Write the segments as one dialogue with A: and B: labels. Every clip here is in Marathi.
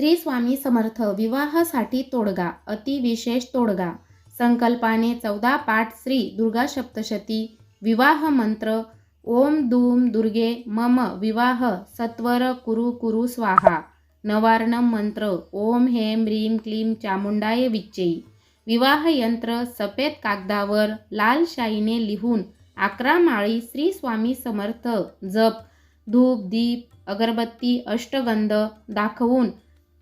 A: श्री स्वामी समर्थ विवाहासाठी तोडगा अतिविशेष तोडगा. संकल्पाने चौदा पाठ श्री दुर्गा सप्तशती विवाह मंत्र ओम दूम दुर्गे मम विवाह सत्वर कुरु कुरु स्वाहा. नवार्णम मंत्र ओम हेम ह्रीम क्लीम चामुंडाय विच्चेई विवाह यंत्र सफेद कागदावर लाल शाईने लिहून अकरा माळी श्री स्वामी समर्थ जप धूप दीप अगरबत्ती अष्टगंध दाखवून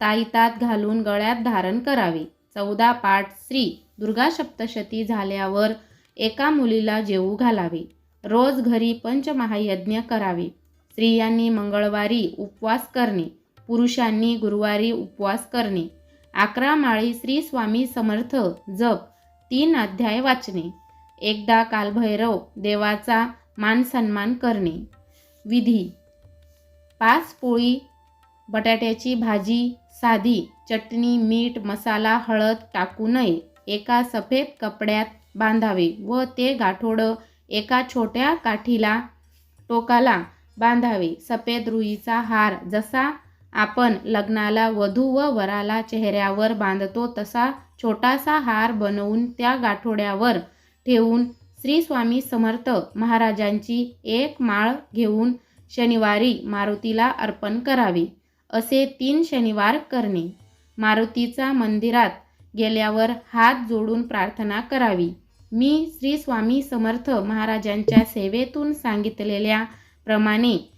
A: ताईतात घालून गळ्यात धारण करावे. चौदा पाठ श्री दुर्गा सप्तशती झाल्यावर एका मुलीला जेवू घालावे. रोज घरी पंचमहायज्ञ करावे. स्त्रियांनी मंगळवारी उपवास करणे. पुरुषांनी गुरुवारी उपवास करणे. अकरा माळी श्री स्वामी समर्थ जप तीन अध्याय वाचणे. एकदा कालभैरव देवाचा मान सन्मान करणे. विधी पाच पोळी बटाट्याची भाजी साधी चटणी मीठ मसाला हळद टाकू नये. एका सफेद कपड्यात बांधावे व ते गाठोडं एका छोट्या काठीला टोकाला बांधावे. सफेद रुईचा हार जसा आपण लग्नाला वधू व वराला चेहऱ्यावर बांधतो तसा छोटासा हार बनवून त्या गाठोड्यावर ठेवून श्री स्वामी समर्थ महाराजांची एक माळ घेऊन शनिवारी मारुतीला अर्पण करावे. असे तीन शनिवार करणे. मारुतीचा मंदिरात गेल्यावर हात जोडून प्रार्थना करावी. मी श्री स्वामी समर्थ महाराजांच्या सेवेतून सांगितलेल्या प्रमाणे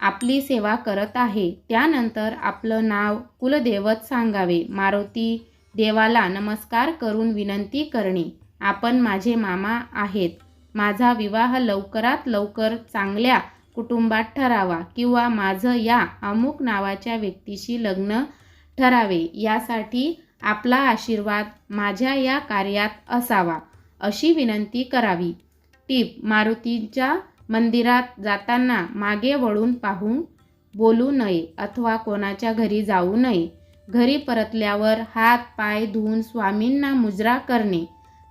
A: आपली सेवा करत आहे. त्यानंतर आपलं नाव कुलदैवत सांगावे. मारुती देवाला नमस्कार करून विनंती करणे. आपण माझे मामा आहेत. माझा विवाह लवकरात लवकर चांगल्या कुटुंबात ठरावा किंवा माझं या अमुक नावाच्या व्यक्तीशी लग्न ठरावे यासाठी आपला आशीर्वाद माझ्या या कार्यात असावा अशी विनंती करावी. टीप मारुतीच्या मंदिरात जाताना मागे वळून पाहून बोलू नये अथवा कोणाच्या घरी जाऊ नये. घरी परतल्यावर हात पाय धुवून स्वामींना मुजरा करणे.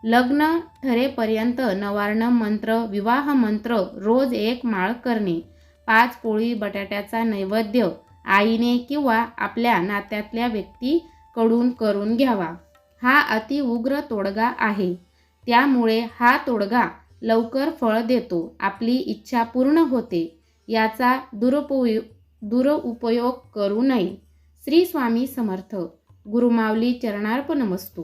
A: लग्न ठरेपर्यंत नवारण मंत्र विवाह मंत्र रोज एक माळ करणे. पाच पोळी बटाट्याचा नैवेद्य आईने किंवा आपल्या नात्यातल्या व्यक्तीकडून करून घ्यावा. हा अति उग्र तोडगा आहे. त्यामुळे हा तोडगा लवकर फळ देतो. आपली इच्छा पूर्ण होते. याचा दुरुपयोग दुरुपयोग करू नये. श्री स्वामी समर्थ. गुरुमावली चरणार्पणमस्तू